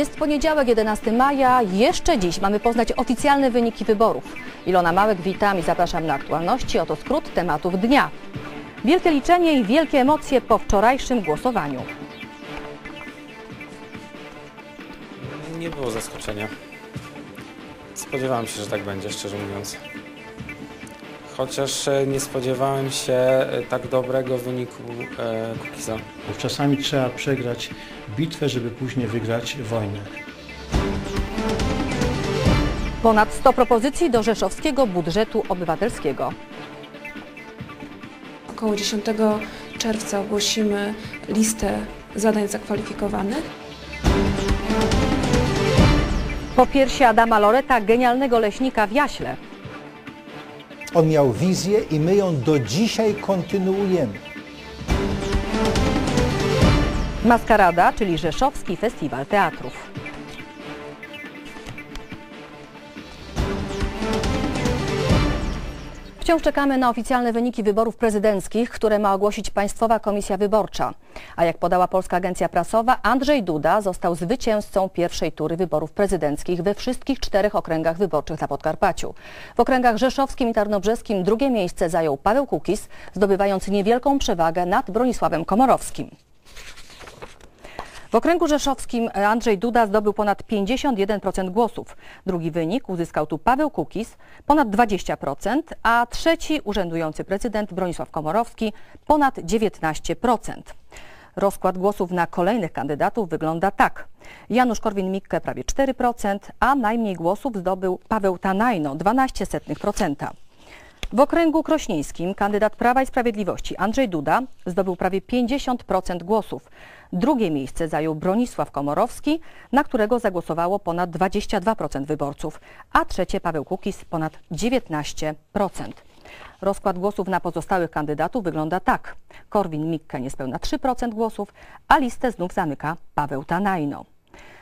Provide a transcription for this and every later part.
Jest poniedziałek, 11 maja. Jeszcze dziś mamy poznać oficjalne wyniki wyborów. Ilona Małek, witam i zapraszam na aktualności. Oto skrót tematów dnia. Wielkie liczenie i wielkie emocje po wczorajszym głosowaniu. Nie było zaskoczenia. Spodziewałem się, że tak będzie, szczerze mówiąc. Chociaż e, nie spodziewałem się e, tak dobrego wyniku e, Kukiza. Bo Czasami trzeba przegrać bitwę, żeby później wygrać wojnę. Ponad 100 propozycji do rzeszowskiego budżetu obywatelskiego. Około 10 czerwca ogłosimy listę zadań zakwalifikowanych. Po piersi Adama Loreta, genialnego leśnika w Jaśle. On miał wizję i my ją do dzisiaj kontynuujemy. Maskarada, czyli Rzeszowski Festiwal Teatrów. Wciąż czekamy na oficjalne wyniki wyborów prezydenckich, które ma ogłosić Państwowa Komisja Wyborcza. A jak podała Polska Agencja Prasowa, Andrzej Duda został zwycięzcą pierwszej tury wyborów prezydenckich we wszystkich czterech okręgach wyborczych na Podkarpaciu. W okręgach rzeszowskim i tarnobrzeskim drugie miejsce zajął Paweł Kukis, zdobywając niewielką przewagę nad Bronisławem Komorowskim. W okręgu rzeszowskim Andrzej Duda zdobył ponad 51% głosów. Drugi wynik uzyskał tu Paweł Kukis, ponad 20%, a trzeci urzędujący prezydent Bronisław Komorowski ponad 19%. Rozkład głosów na kolejnych kandydatów wygląda tak. Janusz Korwin-Mikke prawie 4%, a najmniej głosów zdobył Paweł Tanajno 12%. W okręgu krośnieńskim kandydat Prawa i Sprawiedliwości Andrzej Duda zdobył prawie 50% głosów. Drugie miejsce zajął Bronisław Komorowski, na którego zagłosowało ponad 22% wyborców, a trzecie Paweł Kukis ponad 19%. Rozkład głosów na pozostałych kandydatów wygląda tak. Korwin-Mikke niespełna 3% głosów, a listę znów zamyka Paweł Tanajno.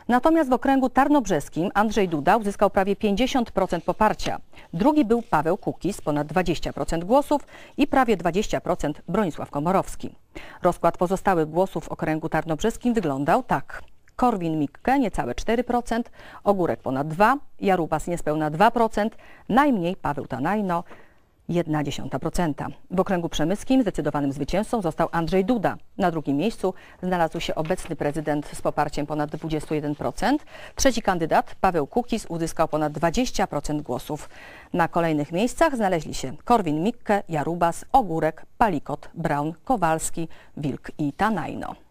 Natomiast w okręgu tarnobrzeskim Andrzej Duda uzyskał prawie 50% poparcia. Drugi był Paweł Kukis, ponad 20% głosów i prawie 20% Bronisław Komorowski. Rozkład pozostałych głosów w okręgu tarnobrzeskim wyglądał tak. Korwin-Mikke niecałe 4%, Ogórek ponad 2%, Jarubas niespełna 2%, najmniej Paweł Tanajno 0,1%. W okręgu przemyskim zdecydowanym zwycięzcą został Andrzej Duda. Na drugim miejscu znalazł się obecny prezydent z poparciem ponad 21%. Trzeci kandydat, Paweł Kukis, uzyskał ponad 20% głosów. Na kolejnych miejscach znaleźli się Korwin-Mikke, Jarubas, Ogórek, Palikot, Braun, Kowalski, Wilk i Tanajno.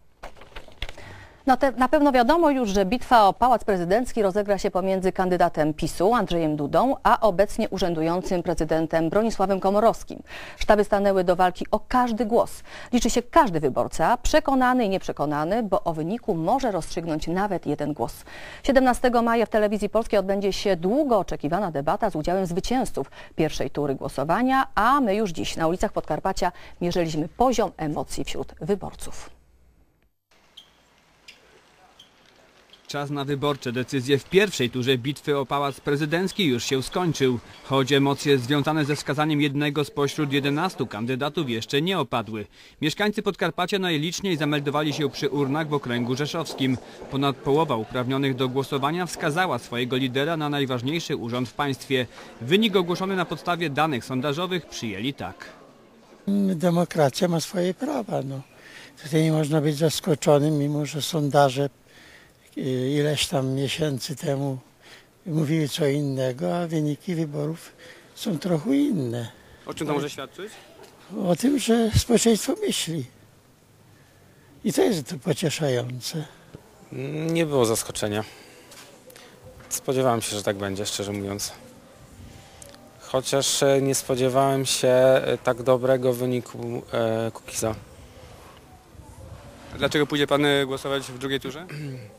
No te, na pewno wiadomo już, że bitwa o Pałac Prezydencki rozegra się pomiędzy kandydatem PiSu Andrzejem Dudą, a obecnie urzędującym prezydentem Bronisławem Komorowskim. Sztaby stanęły do walki o każdy głos. Liczy się każdy wyborca, przekonany i nieprzekonany, bo o wyniku może rozstrzygnąć nawet jeden głos. 17 maja w telewizji polskiej odbędzie się długo oczekiwana debata z udziałem zwycięzców pierwszej tury głosowania, a my już dziś na ulicach Podkarpacia mierzyliśmy poziom emocji wśród wyborców. Czas na wyborcze decyzje w pierwszej turze bitwy o Pałac Prezydencki już się skończył, choć emocje związane ze wskazaniem jednego spośród 11 kandydatów jeszcze nie opadły. Mieszkańcy Podkarpacia najliczniej zameldowali się przy urnach w okręgu rzeszowskim. Ponad połowa uprawnionych do głosowania wskazała swojego lidera na najważniejszy urząd w państwie. Wynik ogłoszony na podstawie danych sondażowych przyjęli tak. Demokracja ma swoje prawa. No. Tutaj nie można być zaskoczonym, mimo że sondaże ileś tam miesięcy temu mówili co innego, a wyniki wyborów są trochę inne. O czym to może świadczyć? O tym, że społeczeństwo myśli. I to jest to pocieszające. Nie było zaskoczenia. Spodziewałem się, że tak będzie, szczerze mówiąc. Chociaż e, nie spodziewałem się e, tak dobrego wyniku e, Kukiza. Dlaczego pójdzie pan e, głosować w drugiej turze?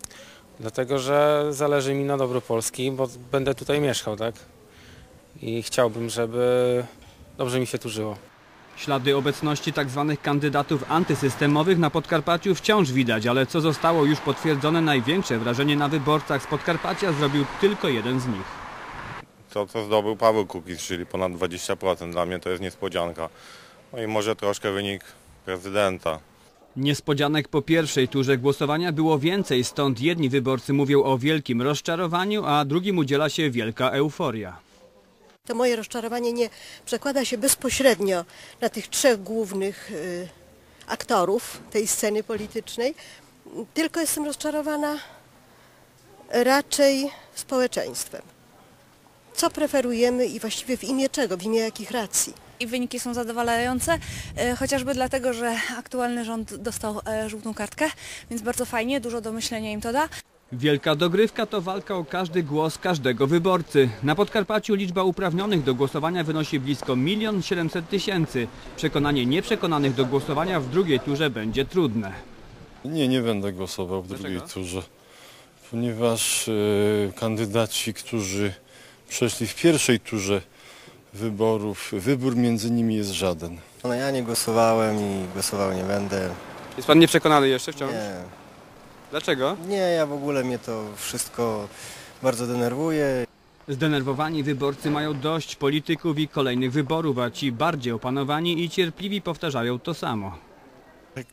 Dlatego, że zależy mi na dobru Polski, bo będę tutaj mieszkał, tak? I chciałbym, żeby dobrze mi się tu żyło. Ślady obecności tzw. kandydatów antysystemowych na Podkarpaciu wciąż widać, ale co zostało już potwierdzone, największe wrażenie na wyborcach z Podkarpacia zrobił tylko jeden z nich. To, co zdobył Paweł Kukiz, czyli ponad 20%. Dla mnie to jest niespodzianka. No i może troszkę wynik prezydenta. Niespodzianek po pierwszej turze głosowania było więcej, stąd jedni wyborcy mówią o wielkim rozczarowaniu, a drugim udziela się wielka euforia. To moje rozczarowanie nie przekłada się bezpośrednio na tych trzech głównych y, aktorów tej sceny politycznej, tylko jestem rozczarowana raczej społeczeństwem. Co preferujemy i właściwie w imię czego, w imię jakich racji? I wyniki są zadowalające, e, chociażby dlatego, że aktualny rząd dostał e, żółtą kartkę, więc bardzo fajnie, dużo do myślenia im to da. Wielka dogrywka to walka o każdy głos każdego wyborcy. Na Podkarpaciu liczba uprawnionych do głosowania wynosi blisko 1 700 tysięcy. Przekonanie nieprzekonanych do głosowania w drugiej turze będzie trudne. Nie, nie będę głosował w drugiej turze, ponieważ e, kandydaci, którzy przeszli w pierwszej turze wyborów, wybór między nimi jest żaden. No ja nie głosowałem i głosował nie będę. Jest pan nieprzekonany jeszcze wciąż? Nie, Dlaczego? nie, ja w ogóle mnie to wszystko bardzo denerwuje. Zdenerwowani wyborcy mają dość polityków i kolejnych wyborów, a ci bardziej opanowani i cierpliwi powtarzają to samo.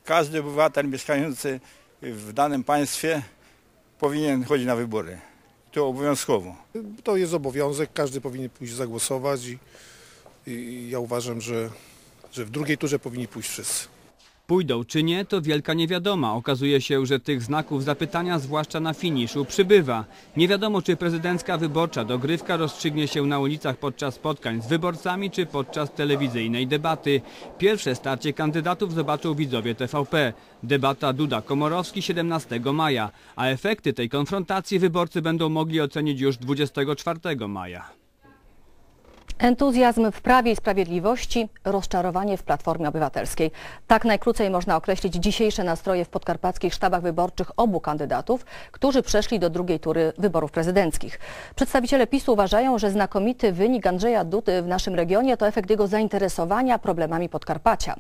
Każdy obywatel mieszkający w danym państwie powinien chodzić na wybory. To obowiązkowo. To jest obowiązek, każdy powinien pójść zagłosować i, i ja uważam, że, że w drugiej turze powinni pójść wszyscy. Pójdą czy nie, to wielka niewiadoma. Okazuje się, że tych znaków zapytania, zwłaszcza na finiszu, przybywa. Nie wiadomo, czy prezydencka wyborcza dogrywka rozstrzygnie się na ulicach podczas spotkań z wyborcami, czy podczas telewizyjnej debaty. Pierwsze starcie kandydatów zobaczą widzowie TVP. Debata Duda-Komorowski 17 maja, a efekty tej konfrontacji wyborcy będą mogli ocenić już 24 maja. Entuzjazm w Prawie i Sprawiedliwości, rozczarowanie w Platformie Obywatelskiej. Tak najkrócej można określić dzisiejsze nastroje w podkarpackich sztabach wyborczych obu kandydatów, którzy przeszli do drugiej tury wyborów prezydenckich. Przedstawiciele PiSu uważają, że znakomity wynik Andrzeja Dudy w naszym regionie to efekt jego zainteresowania problemami Podkarpacia.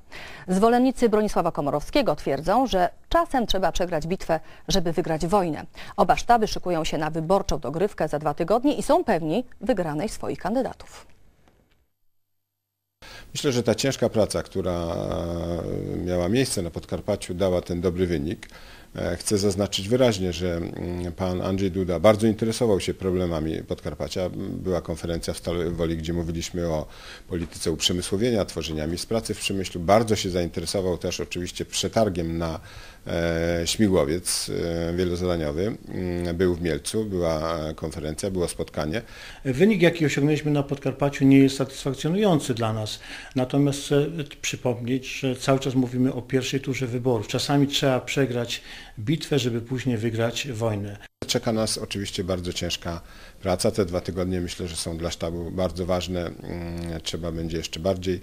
Zwolennicy Bronisława Komorowskiego twierdzą, że czasem trzeba przegrać bitwę, żeby wygrać wojnę. Oba sztaby szykują się na wyborczą dogrywkę za dwa tygodnie i są pewni wygranej swoich kandydatów. Myślę, że ta ciężka praca, która miała miejsce na Podkarpaciu, dała ten dobry wynik. E, Chcę zaznaczyć wyraźnie, że mm, pan Andrzej Duda bardzo interesował się problemami Podkarpacia. Była konferencja w Stalowej Woli, gdzie mówiliśmy o polityce uprzemysłowienia, tworzenia miejsc pracy w przemyśle. Bardzo się zainteresował też oczywiście przetargiem na e, śmigłowiec e, wielozadaniowy. Mm, Był w Mielcu, była konferencja, było spotkanie. Wynik, jaki osiągnęliśmy na Podkarpaciu nie jest satysfakcjonujący dla nas. Natomiast chcę przypomnieć, że cały czas mówimy o pierwszej turze wyborów. Czasami trzeba przegrać bitwę, żeby później wygrać wojnę. Czeka nas oczywiście bardzo ciężka praca. Te dwa tygodnie myślę, że są dla sztabu bardzo ważne. Mm, Trzeba będzie jeszcze bardziej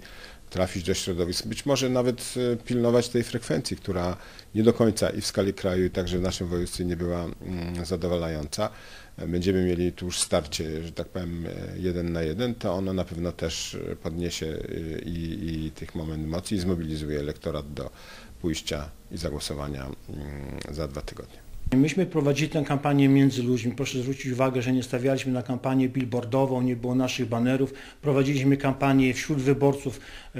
trafić do środowisk. Być może nawet e, pilnować tej frekwencji, która nie do końca i w skali kraju, i także w naszym województwie nie była mm, zadowalająca. Będziemy mieli tu już starcie, że tak powiem, e, jeden na jeden, to ono na pewno też e, podniesie e, i, i tych moment mocy i zmobilizuje elektorat do pójścia i zagłosowania mm, za dwa tygodnie. Myśmy prowadzili tę kampanię między ludźmi. Proszę zwrócić uwagę, że nie stawialiśmy na kampanię billboardową, nie było naszych banerów. Prowadziliśmy kampanię wśród wyborców, e,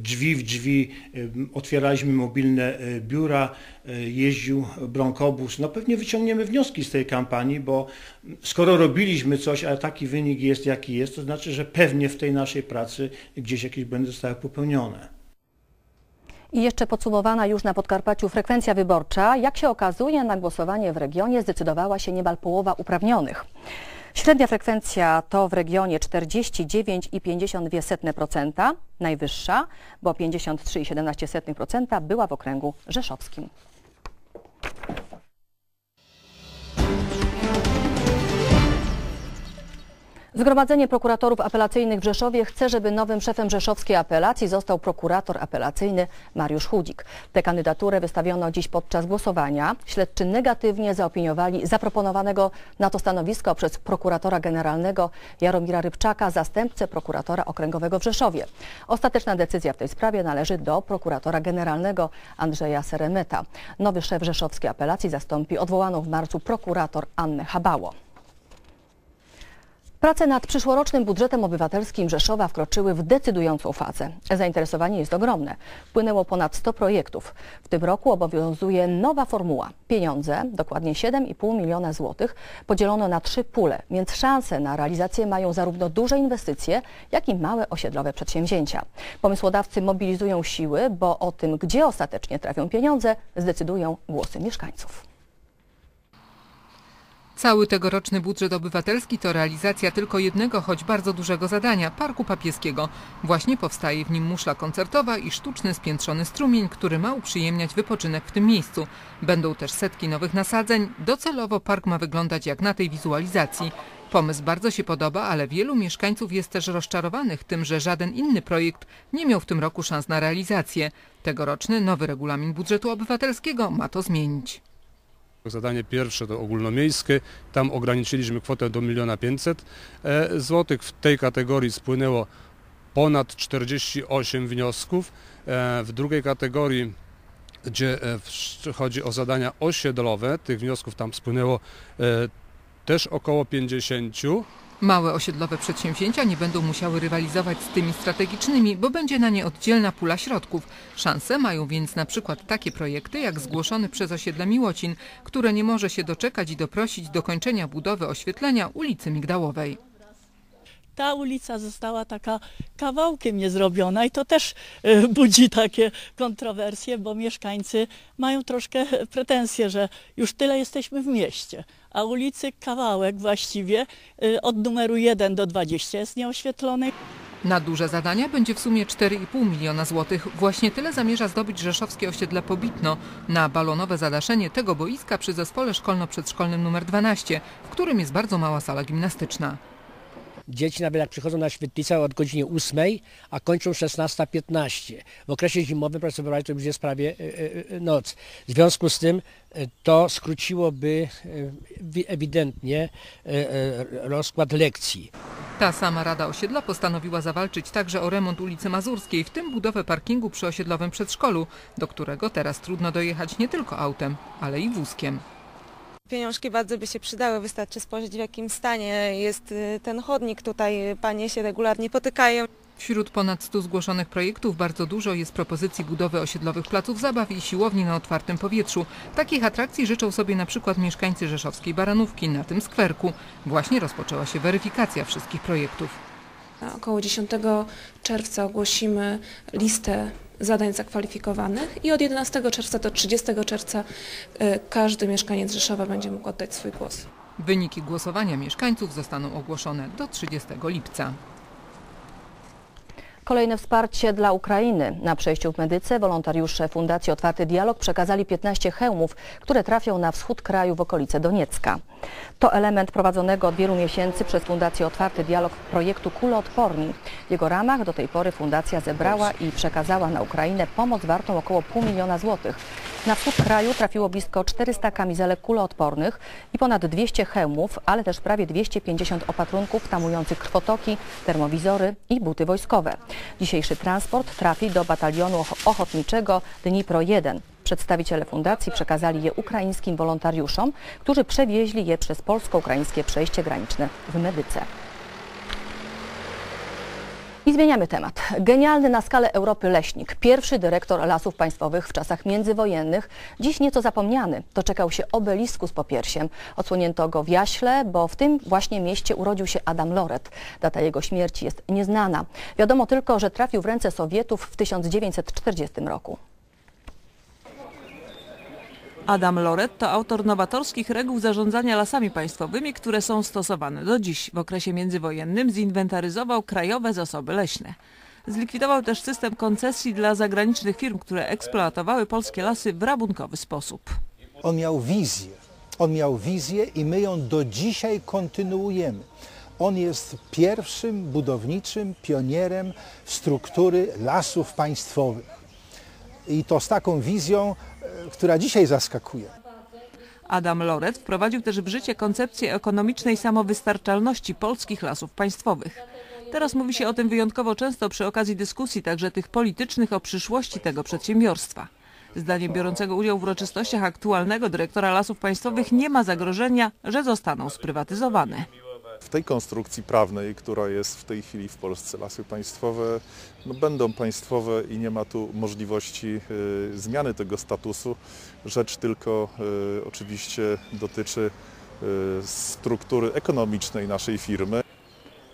drzwi w drzwi, otwieraliśmy mobilne e, biura, e, jeździł bronkobus. No pewnie wyciągniemy wnioski z tej kampanii, bo skoro robiliśmy coś, a taki wynik jest jaki jest, to znaczy, że pewnie w tej naszej pracy gdzieś jakieś błędy zostały popełnione. I jeszcze podsumowana już na Podkarpaciu frekwencja wyborcza. Jak się okazuje, na głosowanie w regionie zdecydowała się niemal połowa uprawnionych. Średnia frekwencja to w regionie 49,52%, najwyższa, bo 53,17% była w okręgu rzeszowskim. Zgromadzenie prokuratorów apelacyjnych w Rzeszowie chce, żeby nowym szefem rzeszowskiej apelacji został prokurator apelacyjny Mariusz Chudzik. Tę kandydaturę wystawiono dziś podczas głosowania. Śledczy negatywnie zaopiniowali zaproponowanego na to stanowisko przez prokuratora generalnego Jaromira Rybczaka, zastępcę prokuratora okręgowego w Rzeszowie. Ostateczna decyzja w tej sprawie należy do prokuratora generalnego Andrzeja Seremeta. Nowy szef rzeszowskiej apelacji zastąpi odwołaną w marcu prokurator Annę Habało. Prace nad przyszłorocznym budżetem obywatelskim Rzeszowa wkroczyły w decydującą fazę. Zainteresowanie jest ogromne. Wpłynęło ponad 100 projektów. W tym roku obowiązuje nowa formuła. Pieniądze, dokładnie 7,5 miliona złotych, podzielono na trzy pule, więc szanse na realizację mają zarówno duże inwestycje, jak i małe osiedlowe przedsięwzięcia. Pomysłodawcy mobilizują siły, bo o tym, gdzie ostatecznie trafią pieniądze, zdecydują głosy mieszkańców. Cały tegoroczny budżet obywatelski to realizacja tylko jednego, choć bardzo dużego zadania Parku Papieskiego. Właśnie powstaje w nim muszla koncertowa i sztuczny spiętrzony strumień, który ma uprzyjemniać wypoczynek w tym miejscu. Będą też setki nowych nasadzeń. Docelowo park ma wyglądać jak na tej wizualizacji. Pomysł bardzo się podoba, ale wielu mieszkańców jest też rozczarowanych tym, że żaden inny projekt nie miał w tym roku szans na realizację. Tegoroczny nowy regulamin budżetu obywatelskiego ma to zmienić. Zadanie pierwsze to ogólnomiejskie, tam ograniczyliśmy kwotę do 1 500 000 złotych. W tej kategorii spłynęło ponad 48 wniosków. E, W drugiej kategorii, gdzie e, chodzi o zadania osiedlowe, tych wniosków tam spłynęło e, też około 50. Małe osiedlowe przedsięwzięcia nie będą musiały rywalizować z tymi strategicznymi, bo będzie na nie oddzielna pula środków. Szanse mają więc na przykład takie projekty jak zgłoszony przez osiedle Miłocin, które nie może się doczekać i doprosić dokończenia budowy oświetlenia ulicy Migdałowej. Ta ulica została taka kawałkiem niezrobiona i to też e, budzi takie kontrowersje, bo mieszkańcy mają troszkę pretensje, że już tyle jesteśmy w mieście, a ulicy kawałek właściwie e, od numeru 1 do 20 jest nieoświetlony. Na duże zadania będzie w sumie 4,5 miliona złotych. Właśnie tyle zamierza zdobyć rzeszowskie osiedle Pobitno na balonowe zadaszenie tego boiska przy zespole szkolno-przedszkolnym nr 12, w którym jest bardzo mała sala gimnastyczna. Dzieci nawet jak przychodzą na świetlicę od godziny 8, a kończą 16.15. W okresie zimowym, zobaczyć, to już jest prawie e, e, noc. W związku z tym e, to skróciłoby e, wi- ewidentnie e, e, rozkład lekcji. Ta sama Rada Osiedla postanowiła zawalczyć także o remont ulicy Mazurskiej, w tym budowę parkingu przy osiedlowym przedszkolu, do którego teraz trudno dojechać nie tylko autem, ale i wózkiem. Pieniążki bardzo by się przydały, wystarczy spojrzeć w jakim stanie jest y, ten chodnik. Tutaj panie się regularnie potykają. Wśród ponad 100 zgłoszonych projektów bardzo dużo jest propozycji budowy osiedlowych placów zabaw i siłowni na otwartym powietrzu. Takich atrakcji życzą sobie na przykład mieszkańcy rzeszowskiej Baranówki na tym skwerku. Właśnie rozpoczęła się weryfikacja wszystkich projektów. Około 10 czerwca ogłosimy listę zadań zakwalifikowanych i od 11 czerwca do 30 czerwca e, każdy mieszkaniec Rzeszowa będzie mógł oddać swój głos. Wyniki głosowania mieszkańców zostaną ogłoszone do 30 lipca. Kolejne wsparcie dla Ukrainy. Na przejściu w Medyce wolontariusze Fundacji Otwarty Dialog przekazali 15 hełmów, które trafią na wschód kraju w okolice Doniecka. To element prowadzonego od wielu miesięcy przez Fundację Otwarty Dialog projektu Kuloodporni. W jego ramach do tej pory fundacja zebrała i przekazała na Ukrainę pomoc wartą około pół miliona złotych. Na wschód kraju trafiło blisko 400 kamizelek kuloodpornych i ponad 200 hełmów, ale też prawie 250 opatrunków tamujących krwotoki, termowizory i buty wojskowe. Dzisiejszy transport trafi do batalionu och- ochotniczego Dnipro 1. Przedstawiciele fundacji przekazali je ukraińskim wolontariuszom, którzy przewieźli je przez polsko-ukraińskie przejście graniczne w Medyce. I zmieniamy temat. Genialny na skalę Europy leśnik, pierwszy dyrektor lasów państwowych w czasach międzywojennych, dziś nieco zapomniany, doczekał się obelisku z popiersiem. Odsłonięto go w Jaśle, bo w tym właśnie mieście urodził się Adam Loret. Data jego śmierci jest nieznana. Wiadomo tylko, że trafił w ręce Sowietów w 1940 roku. Adam Loret to autor nowatorskich reguł zarządzania lasami państwowymi, które są stosowane do dziś. W okresie międzywojennym zinwentaryzował krajowe zasoby leśne. Zlikwidował też system koncesji dla zagranicznych firm, które eksploatowały polskie lasy w rabunkowy sposób. On miał wizję. On miał wizję i my ją do dzisiaj kontynuujemy. On jest pierwszym budowniczym pionierem struktury lasów państwowych. I to z taką wizją, która dzisiaj zaskakuje. Adam Loret wprowadził też w życie koncepcję ekonomicznej samowystarczalności polskich lasów państwowych. Teraz mówi się o tym wyjątkowo często przy okazji dyskusji, także tych politycznych o przyszłości tego przedsiębiorstwa. Zdaniem biorącego udział w uroczystościach aktualnego dyrektora lasów państwowych nie ma zagrożenia, że zostaną sprywatyzowane. W tej konstrukcji prawnej, która jest w tej chwili w Polsce, lasy państwowe no, będą państwowe i nie ma tu możliwości y, zmiany tego statusu. Rzecz tylko y, oczywiście dotyczy y, struktury ekonomicznej naszej firmy.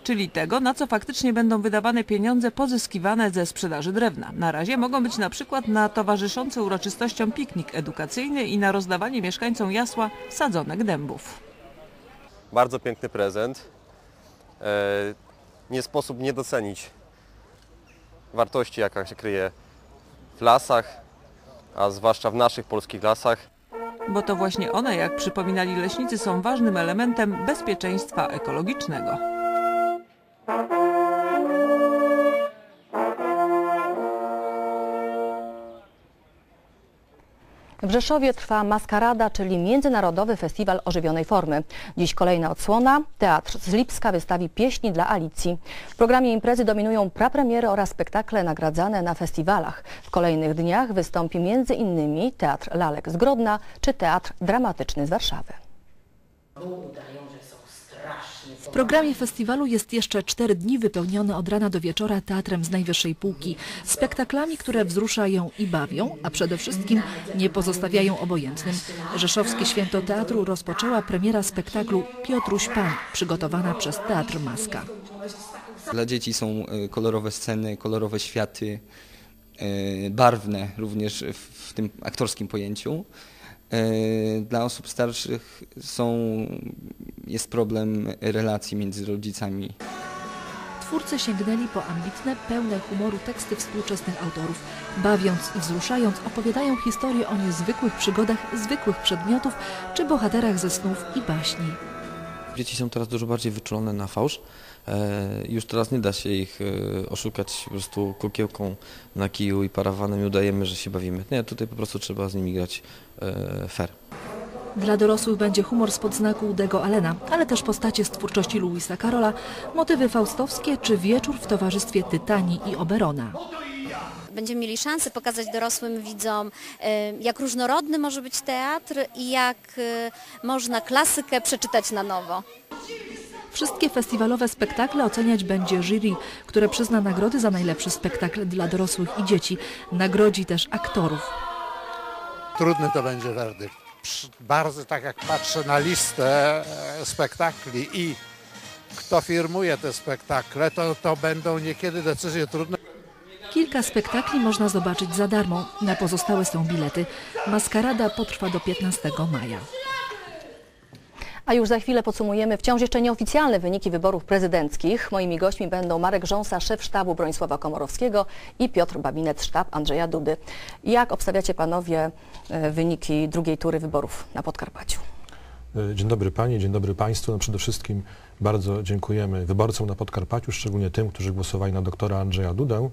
Czyli tego, na co faktycznie będą wydawane pieniądze pozyskiwane ze sprzedaży drewna. Na razie mogą być na przykład na towarzyszący uroczystościom piknik edukacyjny i na rozdawanie mieszkańcom jasła sadzonek dębów. Bardzo piękny prezent. E, Nie sposób nie docenić wartości, jaka się kryje w lasach, a zwłaszcza w naszych polskich lasach. Bo to właśnie one, jak przypominali leśnicy, są ważnym elementem bezpieczeństwa ekologicznego. W Rzeszowie trwa Maskarada, czyli Międzynarodowy Festiwal Ożywionej Formy. Dziś kolejna odsłona. Teatr z Lipska wystawi pieśni dla Alicji. W programie imprezy dominują prapremiery oraz spektakle nagradzane na festiwalach. W kolejnych dniach wystąpi m.in. Teatr Lalek z Grodna czy Teatr Dramatyczny z Warszawy. W programie festiwalu jest jeszcze cztery dni wypełnione od rana do wieczora teatrem z najwyższej półki, spektaklami, które wzruszają i bawią, a przede wszystkim nie pozostawiają obojętnym. Rzeszowskie Święto Teatru rozpoczęła premiera spektaklu Piotruś Pan, przygotowana przez Teatr Maska. Dla dzieci są e, kolorowe sceny, kolorowe światy, e, barwne również w w tym aktorskim pojęciu. E, Dla osób starszych są, jest problem relacji między rodzicami. Twórcy sięgnęli po ambitne, pełne humoru teksty współczesnych autorów. Bawiąc i wzruszając opowiadają historie o niezwykłych przygodach zwykłych przedmiotów czy bohaterach ze snów i baśni. Dzieci są teraz dużo bardziej wyczulone na fałsz. E, Już teraz nie da się ich e, oszukać po prostu kukiełką na kiju i parawanem i udajemy, że się bawimy. Nie, tutaj po prostu trzeba z nimi grać e, fair. Dla dorosłych będzie humor spod znaku Udego Allena, ale też postacie z twórczości Louisa Carola, motywy faustowskie czy wieczór w towarzystwie Tytanii i Oberona. Będziemy mieli szansę pokazać dorosłym widzom, e, jak różnorodny może być teatr i jak e, można klasykę przeczytać na nowo. Wszystkie festiwalowe spektakle oceniać będzie jury, które przyzna nagrody za najlepszy spektakl dla dorosłych i dzieci. Nagrodzi też aktorów. Trudny to będzie werdykt. Bardzo tak jak patrzę na listę e, spektakli i kto firmuje te spektakle, to, to będą niekiedy decyzje trudne. Kilka spektakli można zobaczyć za darmo. Na pozostałe są bilety. Maskarada potrwa do 15 maja. A już za chwilę podsumujemy wciąż jeszcze nieoficjalne wyniki wyborów prezydenckich. Moimi gośćmi będą Marek Rząsa, szef sztabu Bronisława Komorowskiego i Piotr Babinet, sztab Andrzeja Dudy. Jak obstawiacie panowie e, wyniki drugiej tury wyborów na Podkarpaciu? E, Dzień dobry Panie, dzień dobry Państwu. No przede wszystkim bardzo dziękujemy wyborcom na Podkarpaciu, szczególnie tym, którzy głosowali na doktora Andrzeja Dudę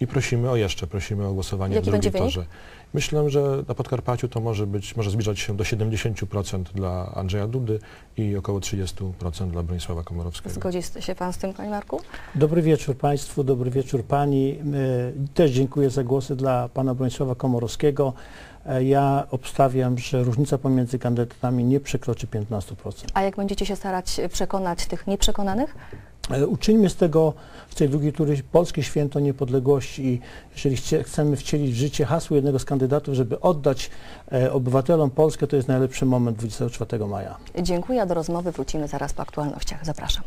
i prosimy o jeszcze, prosimy o głosowanie Jaki w będzie wynik? torze. Myślę, że na Podkarpaciu to może być, może zbliżać się do 70% dla Andrzeja Dudy i około 30% dla Bronisława Komorowskiego. Zgodzi się pan z tym, panie Marku? Dobry wieczór Państwu, dobry wieczór Pani. E, Też dziękuję za głosy dla Pana Bronisława Komorowskiego. E, Ja obstawiam, że różnica pomiędzy kandydatami nie przekroczy 15%. A jak będziecie się starać przekonać tych nieprzekonanych? E, Uczyńmy z tego w tej drugiej tury polskie święto niepodległości i jeżeli chcie, chcemy wcielić w życie hasło jednego z kandydatów, żeby oddać e, obywatelom Polskę, to jest najlepszy moment 24 maja. Dziękuję, do rozmowy wrócimy zaraz po aktualnościach. Zapraszam.